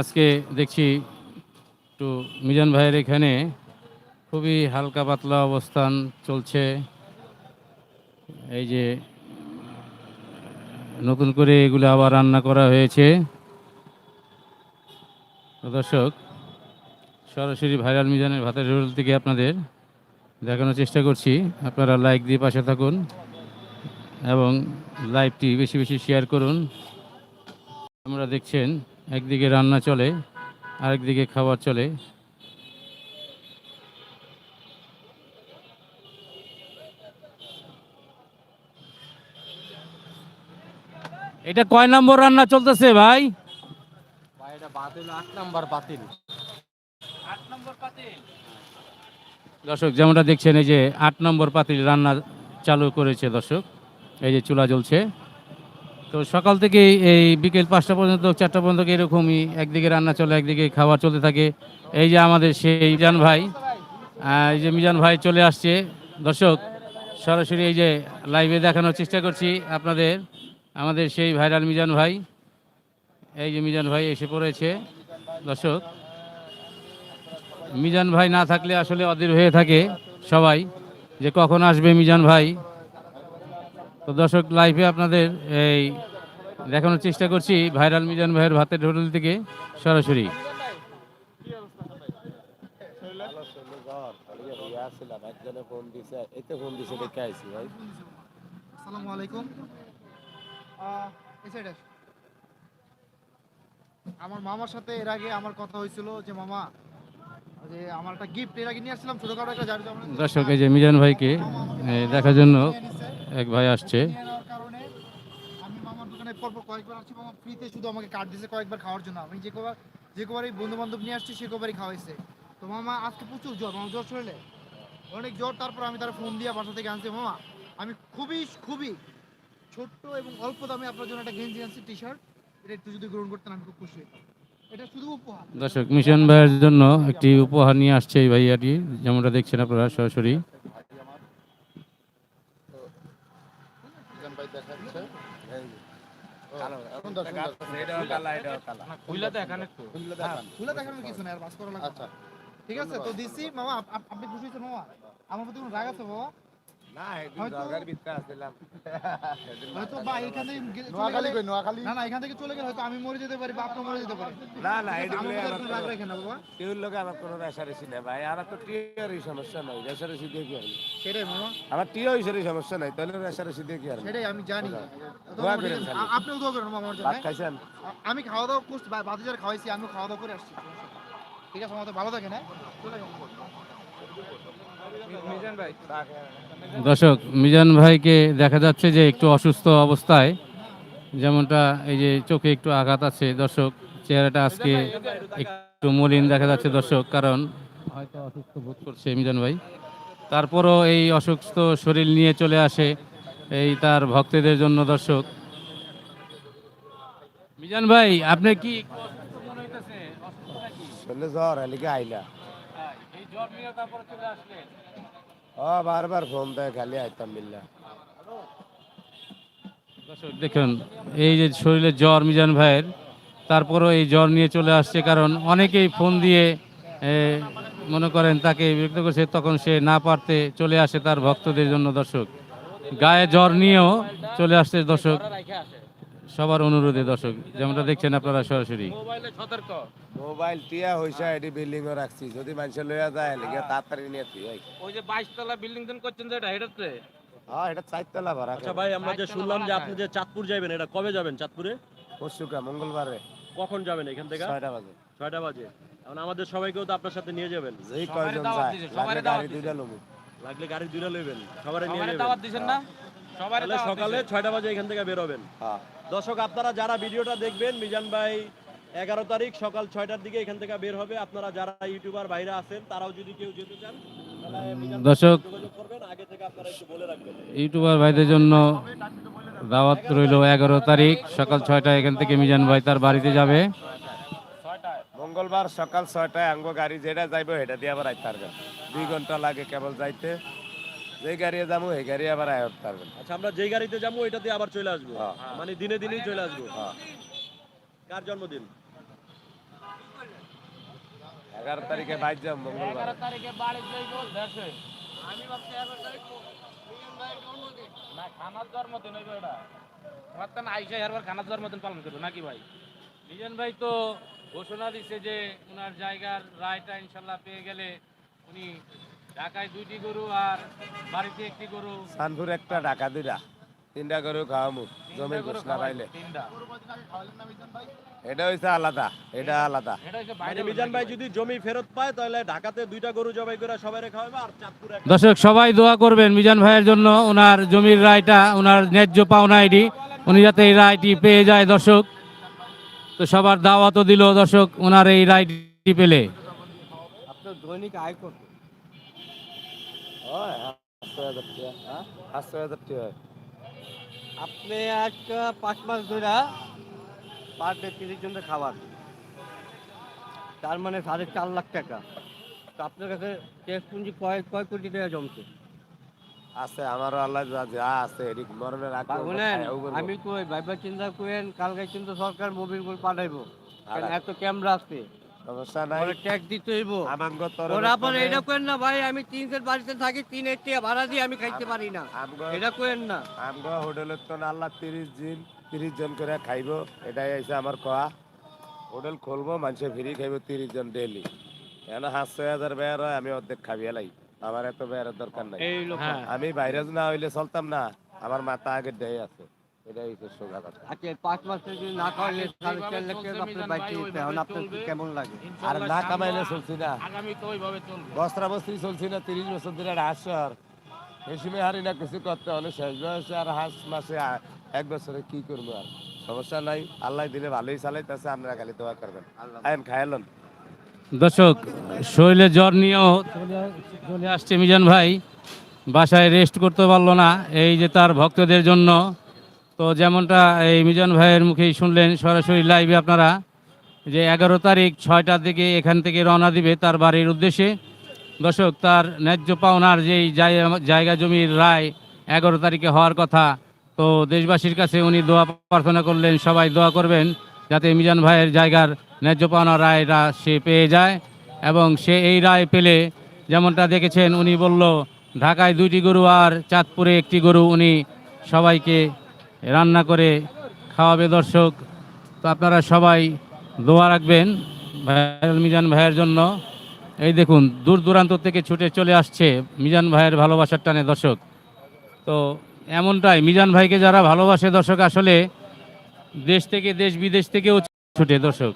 আজকে দেখছি একটু মিজান ভাইয়ের এখানে খুবই হালকা পাতলা অবস্থান চলছে। এই যে নতুন করে এগুলো আবার রান্না করা হয়েছে। দর্শক, সরাসরি ভাইরাল মিজানের ভাতের রোল থেকে আপনাদের দেখানোর চেষ্টা করছি। আপনারা লাইক দিয়ে পাশে থাকুন এবং লাইভটি বেশি বেশি শেয়ার করুন। আমরা দেখছেন একদিকে রান্না চলে আরেকদিকে খাবার চলে। এটা কয় নম্বর রান্না চলতেছে ভাই? দর্শক যেমনটা দেখছেন এই যে আট নম্বর পাতিল রান্না চালু করেছে দর্শক। এই যে চুলা জ্বলছে। তো সকাল থেকে এই বিকেল পাঁচটা পর্যন্ত, চারটা পর্যন্ত এরকমই একদিকে রান্না চলে, একদিকে খাবার চলতে থাকে। এই যে আমাদের সেই মিজান ভাই এই যে মিজান ভাই চলে আসছে। দর্শক, সরাসরি এই যে লাইভে দেখানোর চেষ্টা করছি আপনাদের, আমাদের সেই ভাইরাল মিজান ভাই। এই যে মিজান ভাই এসে পড়েছে। দর্শক, মিজান ভাই না থাকলে আসলে অধীর হয়ে থাকে সবাই যে কখন আসবে মিজান ভাই। তো দর্শক লাইভে আপনাদের এই দেখানোর চেষ্টা করছি ভাইরাল মিজান ভাইয়ের ভাতের হোটেল থেকে সরাসরি। আমার মামার সাথে এর আগে আমার কথা হয়েছিল যে, মামা দর্শক এই যে মিজান ভাইকে দেখার জন্য এক ভাই আসছে। পরপর কয়েকবার আসছি। মামা ফ্রিতে শুধু আমাকে কার্ড দিয়েছে কয়েকবার খাওয়ার জন্য। আমি যে কবার যে কবারই বন্ধু বান্ধব নিয়ে আসছি সে কবারই খাওয়াইছে। তো মামা আজকে প্রচুর জ্বর মামা জ্বর শরীরে? অনেক জ্বর তারপর আমি তার ফোন দিয়ে বাসা থেকে আনছি। মামা আমি খুবই খুবই ছোট্ট এবং অল্প দামে আপনার জন্য একটা গেঞ্জি আনছি টি শার্ট এটা একটু যদি গ্রহণ করতেন আমি খুব খুশি হতাম দর্শক মিশন ভাইয়ের জন্য একটি উপহার নিয়ে আসছে এই ভাইয়াটি যেমনটা দেখছেন আপনারা সরাসরি। লাগবে আচ্ছা। ঠিক আছে তো দিছি মামা আপ- আপ- আপনি খুশি হয়েছেন মামা? আমার প্রতি কোনো রাগ আছে বাবা আমি মরে যেতে পারি মরে যেতে পারি। না না না লোকে আমার কোনো রেশারেশি নেই ভাই। আর তো টিয়ারই সমস্যা নাই রেশারেশি দিয়ে কি হবে সেটাই মামা। আমার হিসেবে সমস্যা নাই তাহলে রেশারেশি দিয়ে কি হবে সেটাই আমি জানি। আপনিও দোয়া করেন মামা ভাত হ্যাঁ? খাইছেন আমি খাওয়া দাওয়া করছি বাতিজার খাওয়াইছি আমিও খাওয়া দাওয়া করে আসছি। ঠিক আছে ভালো থাকেন হ্যাঁ? চলে যাব। দর্শক, মিজান ভাইকে দেখা যাচ্ছে যে একটু অসুস্থ অবস্থায়। যেমনটা এই যে চোখে একটু আঘাত আছে, দর্শক, চেহারাটা আজকে একটু মলিন দেখা যাচ্ছে দর্শক, কারণ হয়তো অসুস্থ বোধ করছে মিজান ভাই। তারপরও এই অসুস্থ শরীর নিয়ে চলে আসে এই তার ভক্তদের জন্য দর্শক। মিজান ভাই, আপনি কি আইলা এই জ্বর নিয়ে তারপরে চলে আসলেন ও বারবার ফোন দেয় খালি আইতাম মিল্লা দেখুন এই যে শরীরে জ্বর মিজান ভাইয়ের তারপরও এই জ্বর নিয়ে চলে আসছে কারণ অনেকেই ফোন দিয়ে মনে করেন তাকে বিরক্ত করছে তখন সে না পারতে চলে আসে তার ভক্তদের জন্য দর্শক। গায়ে জ্বর নিয়েও চলে আসছে দর্শক। সবার অনুরোধে দর্শক যেমনটা দেখছেন আপনারা সরাসরি। মোবাইল টিয়া হইছে এটি বিল্ডিং ও রাখছি। যদি মানুষ লইয়া যায় এলিকে তাড়াতাড়ি নিয়ে তুই ওই। যে বাইশ তলা বিল্ডিং দেন করছেন যেটা হেটাতে হ্যাঁ এটা চারতলা ভাড়া আচ্ছা ভাই আমরা যে শুনলাম যে আপনি যে চাঁদপুর যাবেন এটা কবে যাবেন চাঁদপুরে? পরশুকা মঙ্গলবারে। কখন যাবেন এখান থেকে? ছয়টা বাজে। ছয়টা বাজে। এখন আমাদের সবাইকেও তো আপনার সাথে নিয়ে যাবেন। যেই কয়জন যায় গাড়ি দুইটা লমু লাগলে গাড়ি দুইটা লইবেন সবাই নিয়ে সবারে যাবেন। দাওয়াত দিছেন না? সবারে তাহলে সকালে। ছয়টা বাজে এখান থেকে বের হবেন। হ্যাঁ। দর্শক আপনারা যারা ভিডিওটা দেখবেন মিজান ভাই এগারো তারিখ সকাল ছয়টার দিকে এখান থেকে বের হবে। আপনারা যারা ইউটিউবার বাইরে আছেন তারাও যদি কেউ যেতে চান দর্শক সাথে যোগাযোগ করবেন। আগে থেকে আপনারা একটু বলে রাখবেন। ইউটিউবার ভাইদের জন্য দাওয়াত রইল এগারো তারিখ সকাল ছয়টায়। এখান থেকে মিজান ভাই তার বাড়িতে যাবে। মঙ্গলবার সকাল ছয়টায় আঙ্গ গাড়ি যেটা যাইব সেটা দিয়ে আবার আইতে পারবেন। দুই ঘণ্টা লাগে কেবল যাইতে। যে গাড়ি যাব সেই গাড়ি আবার আয়ত পারবেন আচ্ছা আমরা যেই গাড়িতে যাব ওইটাতে আবার চলে আসব? হ্যাঁ। মানে দিনে দিনেই চলে আসব? হ্যাঁ। কার জন্মদিন? এগারো তারিখে বাইর যাম মঙ্গলবার। এগারো তারিখে বাড়ি যাইব দেশে না খানার জন্মদিন হইবে এটা আমার তো আইসা এরবার খানার জন্মদিন পালন করব নাকি ভাই? মিজান ভাই তো ঘোষণা দিচ্ছে যে ওনার জায়গার রায়টা ইনশাল্লাহ পেয়ে গেলে উনি ঢাকায় দুইটি গরু আর বাড়িতে একটি গরু। সানপুর একটা ঢাকা দুইটা। তিনটা গরু খাওয়ামু জমির তিনটা গরু ঘোষণা পাইলে। এটা হইছে আলাদা এটা আলাদা। মানে মিজান ভাই যদি জমি ফেরত পায় তাহলে ঢাকাতে দুইটা গরু জবাই করে সবাই খাওয়াবে আর চাঁদপুর দর্শক সবাই দোয়া করবেন মিজান ভাইয়ের জন্য। ওনার জমির রায়টা ওনার ন্যায্য পাওনা আইডি উনি যাতে এই রায়টি পেয়ে যায় দর্শক। তো সবার দাওয়াতও দিল দর্শক ওনার এই রায়টি পেলে। আপনার দৈনিক আয় কত? হয় পাঁচশো হাজার টাকা হ্যাঁ? হাজার টাকা আপনি একটা পাঁচ মাস ধরে পার ডে তিরিশ জনের খাবার তার মানে সাড়ে চার লাখ টাকা। তো আপনার কাছে শেষ পুঁজি কয় কয় কোটি টাকা জমছে? আছে আমারও আল্লাহ যা যা আছে মরণের শুনেন আমি কই ভাইবা চিন্তা করেন কালকে কিন্তু সরকার মোবিল পাঠাইবো। এত ক্যামেরা আছে। সমস্যা নাই। ওরা ট্যাক্স দিতে হইব। আমাঙ্গ ওরা আবার এটা করেন না ভাই আমি তিন সেট বাড়িতে থাকি তিন এর টাকা ভাড়া দিয়ে আমি খাইতে পারি না। এটা করেন না। আমগো হোটেলের তো আল্লাহ তিরিশ দিন তিরিশ জন করে খাইবো এটাই হয়েছে আমার কোয়া। হোটেল খুলবো মানুষে ফ্রি খাইবো তিরিশ জন ডেলি কেন হাত ছয় হাজার বেয়ার হয় আমি অর্ধেক খাবি এলাই আমার এত বেয়ারের দরকার নাই। হ্যাঁ। আমি বাইরে না হইলে চলতাম না আমার মাথা আগে দেয় আছে। এটাই হচ্ছে সোজা কথা। আচ্ছা পাঁচ মাসে যদি না খাওয়ালে সাড়ে চার লাখ টাকা আপনার বাইক দিতে এখন আপনার কেমন লাগে? আর না কামাইলে চলছি না। আগামী তো ওইভাবে চলবে। বস্ত্রা বস্ত্রী চলছি না তিরিশ বছর ধরে আর হাঁস আর। বেশি হারি না কিছু করতে হলে শেষ বয়সে আর হাঁস মাসে এক বছরে কি করব আর? সমস্যা নাই আল্লাহ দিলে ভালোই চালাইতেছে আপনারা খালি দোয়া করবেন। আইন খায়ালন দর্শক শরীরে জ্বর নিয়েও চলে- চলে আসছে মিজান ভাই। বাসায় রেস্ট করতে পারল না এই যে তার ভক্তদের জন্য। তো যেমনটা এই মিজান ভাইয়ের মুখেই শুনলেন, সরাসরি লাইভে আপনারা যে এগারো তারিখ ছয়টার দিকে এখান থেকে রওনা দিবে তার বাড়ির উদ্দেশ্যে। দর্শক, তার ন্যায্য পাওনার যেই জায়গা- জমির রায় এগারো তারিখে হওয়ার কথা, তো দেশবাসীর কাছে উনি দোয়া প্রার্থনা করলেন, সবাই দোয়া করবেন যাতে মিজান ভাইয়ের জায়গার ন্যায্য পাওনা রায়টা সে পেয়ে যায় এবং সে এই রায় পেলে, যেমনটা দেখেছেন, উনি বলল, ঢাকায় দুইটি গরু আর চাঁদপুরে একটি গরু, উনি সবাইকে রান্না করে খাওয়াবে দর্শক। তো আপনারা সবাই দোয়া রাখবেন ভাইয়াল মিজান ভাইয়ের জন্য। এই দেখুন, দূর দূরান্ত থেকে ছুটে চলে আসছে মিজান ভাইয়ের ভালোবাসার টানে দর্শক। তো এমনটাই, মিজান ভাইকে যারা ভালোবাসে দর্শক, আসলে দেশ থেকে দেশ বিদেশ থেকেও ছুটে দর্শক।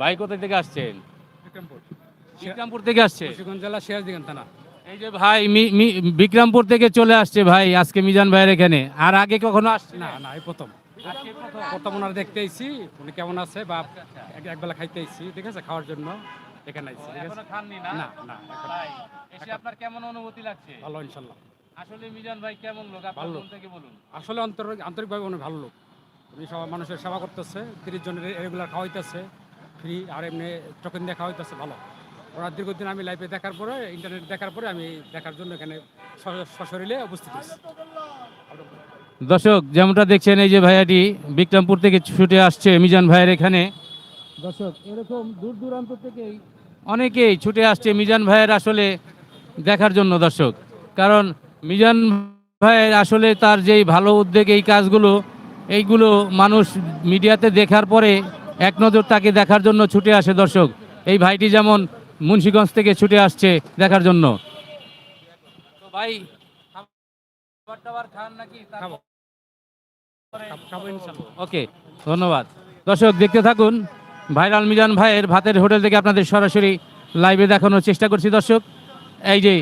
ভাই কোথা থেকে আসছেন? বিক্রমপুর থেকে আসছে? মুন্সিগঞ্জ জেলা সিরাজদিগান থানা। এই যে ভাই মি- মি- বিক্রমপুর থেকে চলে আসছে ভাই আজকে মিজান ভাইয়ের এখানে। আর আগে কখনো আসছে? না না এই প্রথম। প্রথম ওনার দেখতে আইছি উনি কেমন আছে বা এক- একবেলা খাইতে আইছি ঠিক আছে খাওয়ার জন্য এখানে আইছি এখনও খাননি না? না না এসে আপনার কেমন অনুভূতি লাগছে? ভালো ইনশাল্লাহ। আসলে মিজান ভাই কেমন লোক? আপনার। মন থেকে বলুন। আসলে অন্তর আন্তরিকভাবে উনি ভালো লোক। উনি সবাই মানুষের সেবা করতেছে তিরিশ জনের রেগুলার খাওয়াইতেছে ফ্রি আর এমনি টোকেন দিয়ে খাওয়াইতেছে ভালো। ওরা দীর্ঘদিন আমি লাইভে দেখার পরে ইন্টারনেট দেখার পরে আমি দেখার জন্য এখানে সশরীরে উপস্থিত হয়েছি। দর্শক যেমনটা দেখছেন এই যে ভাইয়াটি বিক্রমপুর থেকে ছুটে আসছে মিজান ভাইয়ের এখানে। দর্শক এরকম দূর দূরান্ত থেকে অনেকেই ছুটে আসছে মিজান ভাইয়ের আসলে দেখার জন্য দর্শক। কারণ মিজান ভাইয়ের আসলে তার যেই ভালো উদ্যোগ এই কাজগুলো এইগুলো মানুষ মিডিয়াতে দেখার পরে এক নজর তাকে দেখার জন্য ছুটে আসে দর্শক। এই ভাইটি যেমন মুন্সিগঞ্জ থেকে ছুটে আসছে দেখার জন্য। ভাই খান নাকি? ওকে ধন্যবাদ। দর্শক দেখতে থাকুন ভাইরাল মিজান ভাইয়ের ভাতের হোটেল থেকে আপনাদের সরাসরি লাইভে দেখানোর চেষ্টা করছি। দর্শক এই যে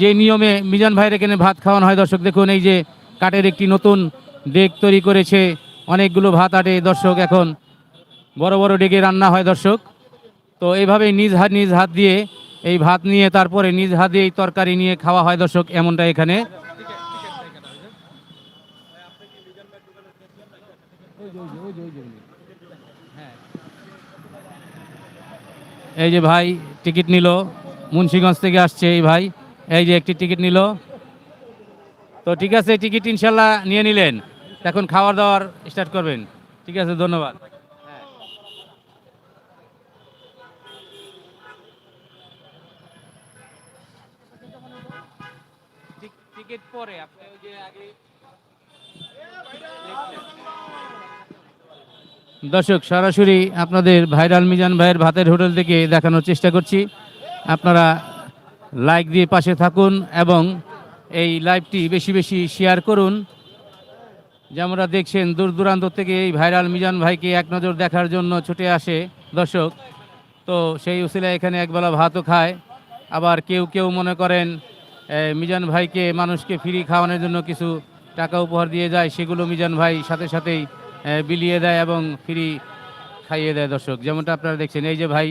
যে নিয়মে মিজান ভাইয়ের এখানে ভাত খাওয়ানো হয় দর্শক দেখুন এই যে কাঠের একটি নতুন ডেক তৈরি করেছে অনেকগুলো ভাত আটে। দর্শক এখন বড় বড় ডেকে রান্না হয় দর্শক। তো এইভাবেই নিজ হাত নিজ হাত দিয়ে এই ভাত নিয়ে তারপরে নিজ হাত দিয়ে এই তরকারি নিয়ে খাওয়া হয় দর্শক, এমনটা এখানে। এই যে ভাই টিকিট নিল, মুন্সিগঞ্জ থেকে আসছে এই ভাই। এই যে একটি টিকিট নিল। তো ঠিক আছে, টিকিট ইনশাল্লাহ নিয়ে নিলেন। এখন খাওয়ার দাওয়ার স্টার্ট করবেন। ঠিক আছে, ধন্যবাদ। টিকিট পরে দর্শক, সরাসরি আপনাদের ভাইরাল মিজান ভাইয়ের ভাতের হোটেল থেকে দেখানোর চেষ্টা করছি। আপনারা লাইক দিয়ে পাশে থাকুন এবং এই লাইভটি বেশি বেশি শেয়ার করুন। যেমনরা দেখছেন, দূর দূরান্ত থেকে এই ভাইরাল মিজান ভাইকে এক নজর দেখার জন্য ছুটে আসে দর্শক। তো সেই উসিলা এখানে একবেলা ভাতও খায়। আবার কেউ কেউ মনে করেন মিজান ভাইকে, মানুষকে ফ্রি খাওয়ানোর জন্য কিছু টাকা উপহার দিয়ে যায়, সেগুলো মিজান ভাই সাথে সাথেই বিলিয়ে দেয় এবং ফ্রি খাইয়ে দেয় দর্শক। যেমনটা আপনারা দেখছেন, এই যে ভাই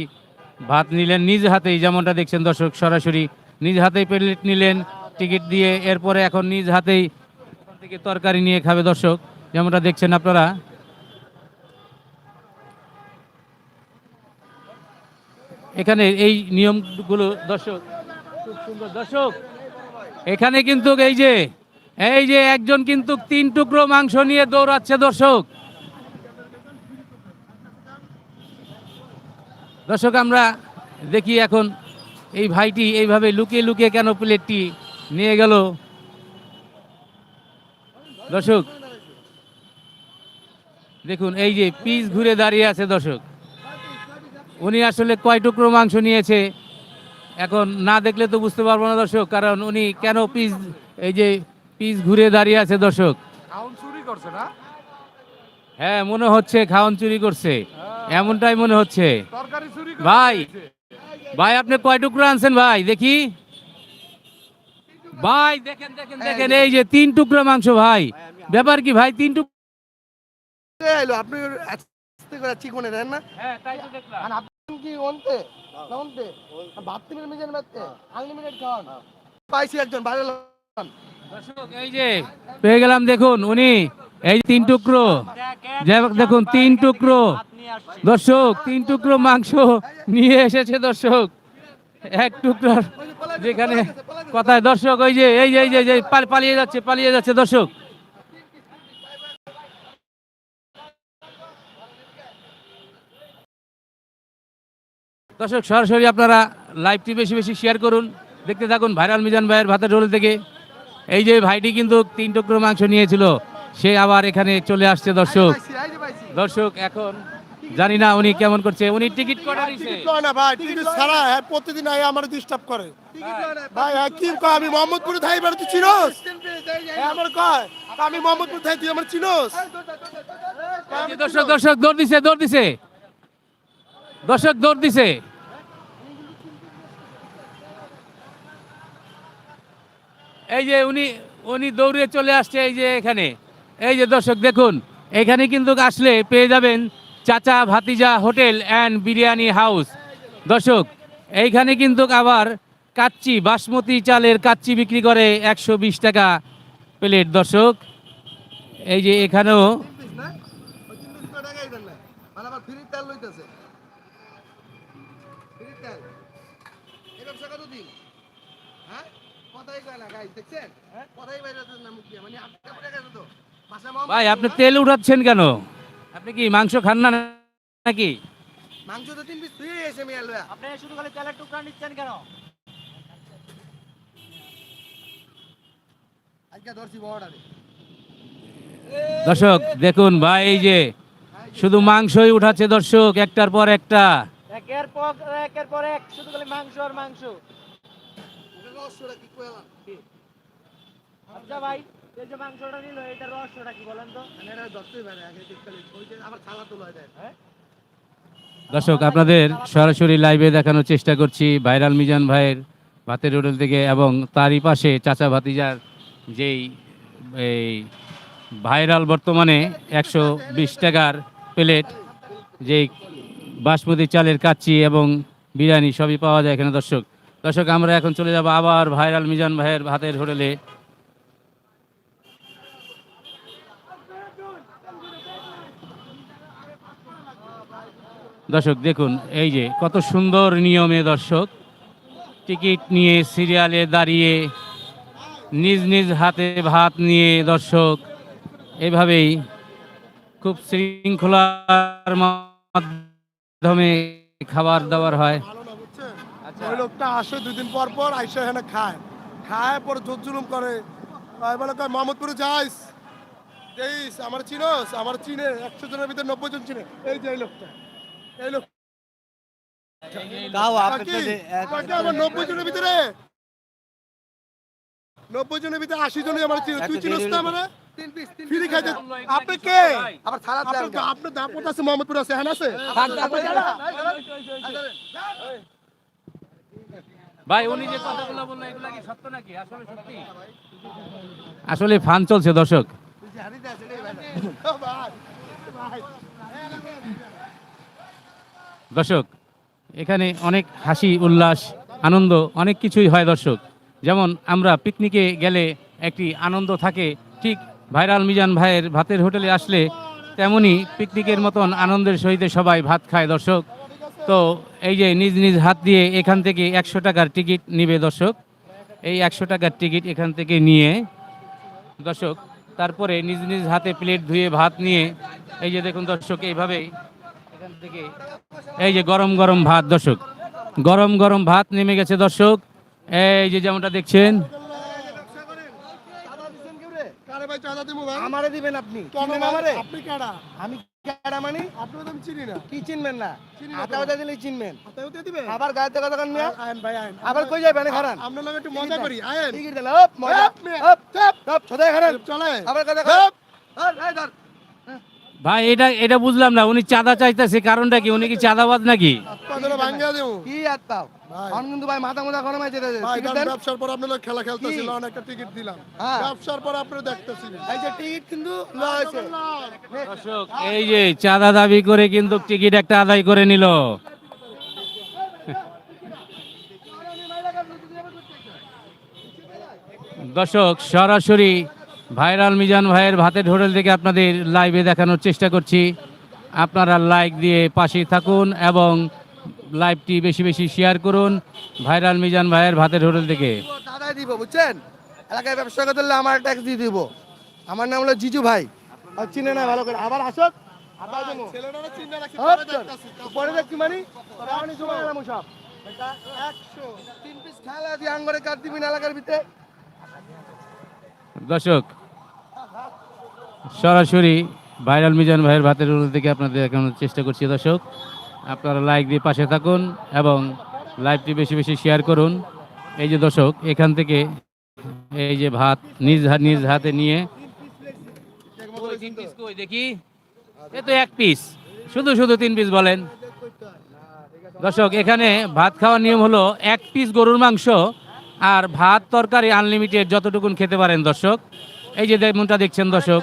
ভাত নিলেন, নিজ হাতেই যেমনটা দেখছেন দর্শক, সরাসরি নিজ হাতেই প্লেট নিলেন, টিকিট দিয়ে এরপরে এখন নিজ হাতেই থেকে তরকারি নিয়ে খাবে দর্শক। যেমনটা দেখছেন আপনারা। এখানে এই নিয়মগুলো দর্শক, খুব সুন্দর। দর্শক এখানে কিন্তু এই যে এই যে একজন কিন্তু তিন টুকরো মাংস নিয়ে দৌড়াচ্ছে দর্শক। দর্শক, আমরা দেখি এখন এই ভাইটি এইভাবে লুকিয়ে লুকিয়ে কেন প্লেটটি নিয়ে গেল। দর্শক, দেখুন, এই যে পিস ঘুরে দাঁড়িয়ে আছে দর্শক। উনি আসলে কয় টুকরো মাংস নিয়েছে? এখন না দেখলে তো বুঝতে পারব না দর্শক কারণ উনি কেন পিস এই যে পিস ঘুরে দাঁড়িয়ে আছে দর্শক? চুরি করছে না? হ্যাঁ মনে হচ্ছে খাওয়ান চুরি করছে। এমনটাই মনে হচ্ছে। ভাই ভাই আপনি কয় টুকরো আনছেন ভাই? দেখি। ভাই দেখেন দেখেন দেখেন এই যে তিন টুকরো মাংস ভাই। ব্যাপার কি ভাই তিন টুকরো আপনি করে চিকনে দেন না? হ্যাঁ তাই তো দেখলাম। আপনি কি অন্তে? না অন্তে? ভাত থেকে মিজেন মারতে আনলিমিটেড খাওয়ান। পাইছি একজন বাইরে দর্শক এই যে পেয়ে গেলাম দেখুন উনি এই তিন টুকরো। দেখুন তিন টুকরো। দর্শক তিন টুকরো মাংস নিয়ে এসেছে দর্শক। এক টুকরো যেখানে কথায় দর্শক ওই যে এই যে এই যে এই পাল- পালিয়ে যাচ্ছে পালিয়ে যাচ্ছে দর্শক। দর্শক সরাসরি আপনারা লাইভটি বেশি বেশি শেয়ার করুন। দেখতে থাকুন ভাইরাল মিজান ভাইয়ের ভাতের ঢোল থেকে। এই যে ভাইটি কিন্তু তিন টুকরো মাংস নিয়েছিল সে আবার এখানে চলে আসছে দর্শক। দর্শক এখন জানি না উনি কেমন করছে। উনি টিকিট কয় না ভাই টিকিট ছাড়া হ্যাঁ প্রতিদিন আয় আমার ডিস্টার্ব করে। ভাই হ্যাঁ কি কয় আমি মোহাম্মদপুরে থাই তুই চিনোস? হ্যাঁ আমার কয় আমি মোহাম্মদপুর থাই তুই আমার চিনোস? দর্শক দর্শক দৌড় দিছে দৌড় দিছে। দর্শক দৌড় দিছে। এই যে উনি উনি দৌড়ে চলে আসছে এই যে এখানে। এই যে দর্শক, দেখুন, এখানে কিন্তু আসলে পেয়ে যাবেন চাচা ভাতিজা হোটেল অ্যান্ড বিরিয়ানি হাউস। দর্শক, এইখানে কিন্তু আবার কাচ্চি, বাসমতি চালের কাচ্চি বিক্রি করে একশো বিশ টাকা প্লেট। দর্শক, এই যে এখানেও মানে আবার ফ্রি তেল লইতেছে ফ্রি তেল এই ব্যবসা কতদিন হ্যাঁ কথাই কয় না গাইস দেখছেন কথাই বাইরে না মুখ দিয়ে মানে আটকা পড়ে গেছে তো বাসা মোহাম্মদ ভাই আপনি তেল উঠাচ্ছেন কেন? আপনি কি মাংস খান না নাকি? মাংস তো তিন পিস ফ্রি এসে মিয়া লয়া। আপনি শুধু খালি তেলের টুকরা নিচ্ছেন কেন? আজকে ধরছি বড়ারে দর্শক দেখুন ভাই এই যে শুধু মাংসই উঠাচ্ছে দর্শক একটার পর একটা। একের পর একের পর এক শুধু খালি মাংস আর মাংস এটা রহস্যটা কি কইলাম আচ্ছা ভাই এই যে মাংসটা নিল এটা রহস্যটা কি বলেন তো? মানে এটা আগে আবার ছালা তোলা দেয়। দর্শক আপনাদের সরাসরি লাইভে দেখানোর চেষ্টা করছি ভাইরাল মিজান ভাইয়ের ভাতের হোটেল থেকে এবং তারই পাশে চাচা ভাতিজার যেই এই ভাইরাল বর্তমানে একশো বিশ টাকার প্লেট যেই বাসমতি চালের কাচ্চি এবং বিরিয়ানি সবই পাওয়া যায় এখানে দর্শক। দর্শক আমরা এখন চলে যাব আবার ভাইরাল মিজান ভাইয়ের ভাতের হোটেলে। দর্শক, দেখুন, এই যে কত সুন্দর নিয়মে দর্শক, টিকিট নিয়ে সিরিয়ালে দাঁড়িয়ে নিজ নিজ হাতে ভাত নিয়ে দর্শক, এভাবেই খুব শৃঙ্খলার মাধ্যমে খাবার দাবার হয়। বুঝছেন ওই লোকটা আসে দুই দিন পর পর, আইসা এখানে খায়। খায়, পরে জোর জুলুম করে বলে কয় মোহাম্মদপুরে যাইস? যাইস আমার চিনোস, আমার চিনে, একশো জনের ভিতরে নব্বই জন চিনে। এই যে এই লোকটা। তাও নব্বই জনের ভিতরে নব্বই জনের ভিতরে আশি জনই আমার তুই চিনোস না খাইতে আপনি কে আবার ছাড়া আপনার আপনার দাপট আছে মোহাম্মদপুর আছে হ্যাঁ আছে ভাই উনি যে কথাগুলো বলল এগুলা কি সত্য নাকি আসলে সত্যি আসলে ফান চলছে দর্শক। দর্শক, এখানে অনেক হাসি, উল্লাস, আনন্দ, অনেক কিছুই হয় দর্শক। যেমন আমরা পিকনিকে গেলে একটি আনন্দ থাকে, ঠিক ভাইরাল মিজান ভাইয়ের ভাতের হোটেলে আসলে তেমনি পিকনিকের মতন আনন্দের সহিত সবাই ভাত খায় দর্শক। তো এই যে নিজ নিজ হাত দিয়ে এখান থেকে একশো টাকার টিকিট নিবে দর্শক। এই একশো টাকার টিকিট এখান থেকে নিয়ে দর্শক, তারপরে নিজ নিজ হাতে প্লেট ধুয়ে ভাত নিয়ে, এই যে দেখুন দর্শক, এইভাবেই এই যে গরম গরম ভাত দর্শক গরম গরম ভাত নেমে গেছে দর্শক এই যে যেমনটা দেখছেন কারে ভাই চাঁদা দিবো ভাই? আমারে দিবেন আপনি কেন চিনেন ভাই? আমারে আপনি কারা? আমি কেডা মানি আপনিও তো চিনি না। কি চিনবেন না চিনি না হাতে তো। হাতে দিলে চিনবেন হাতেও দিয়ে দিবেন? আবার গায়ে কথা কান নিয়ে ভাই, আয়েন। আবার কই যাবেন খারান আপনার লগে একটু মজা করি, আয়েন। টিকিট দিলে হপ মজা হপ, হপ হপ খারান চলে? আবার কথা হপ। হপ এই ধর ভাই এটা এটা বুঝলাম না উনি চাঁদা চাইতেছে কারণটা কি? উনি কি চাঁদাবাজ নাকি? আপনাদের কি আর তাও কিন্তু ভাই মাথা মোথা গরম ব্যবসার পর আপনার খেলা খেলতেছি, একটা টিকিট দিলাম। হ্যাঁ। ব্যবসার পর এই যে টিকিট কিন্তু দর্শক এই যে চাঁদা দাবি করে কিন্তু টিকিট একটা আদায় করে নিল। দর্শক সরাসরি ভাইরাল মিজান ভাইয়ের ভাতের হোটেল থেকে আপনাদের লাইভে দেখানোর চেষ্টা করছি। আপনারা লাইক দিয়ে পাশে থাকুন এবং লাইভটি বেশি বেশি শেয়ার করুন ভাইরাল মিজান ভাইয়ের ভাতের হোটেল থেকে। দাদাই দিব বুঝছেন? এলাকায় ব্যবসা করতে আমার ট্যাক্স দিয়ে দিব। আমার নাম হলো জিজু ভাই। আর চিনে না ভালো করে। আবার দেবো। পরে দেখছি মানে? আমি সময় এলাম সব। একশো তিন পিস খেলা দিয়ে আঙ্গরে কাট দিবি এলাকার ভিতরে। দর্শক সরাসরি ভাইরাল মিজান ভাইয়ের ভাতের হোটেল থেকে আপনাদের দেখানোর চেষ্টা করছি, দর্শক। আপনারা লাইক দিয়ে পাশে থাকুন এবং লাইভটি বেশি বেশি শেয়ার করুন। এই যে দর্শক, এখান থেকে এই যে ভাত নিজ নিজ হাতে নিয়ে দেখি, এ তো এক পিস শুধু শুধু তিন পিস বলেন। দর্শক, এখানে ভাত খাওয়ার নিয়ম হলো এক পিস গরুর মাংস আর ভাত তরকারি আনলিমিটেড যতটুকুন খেতে পারেন, দর্শক। এই যে মনটা দেখছেন দর্শক।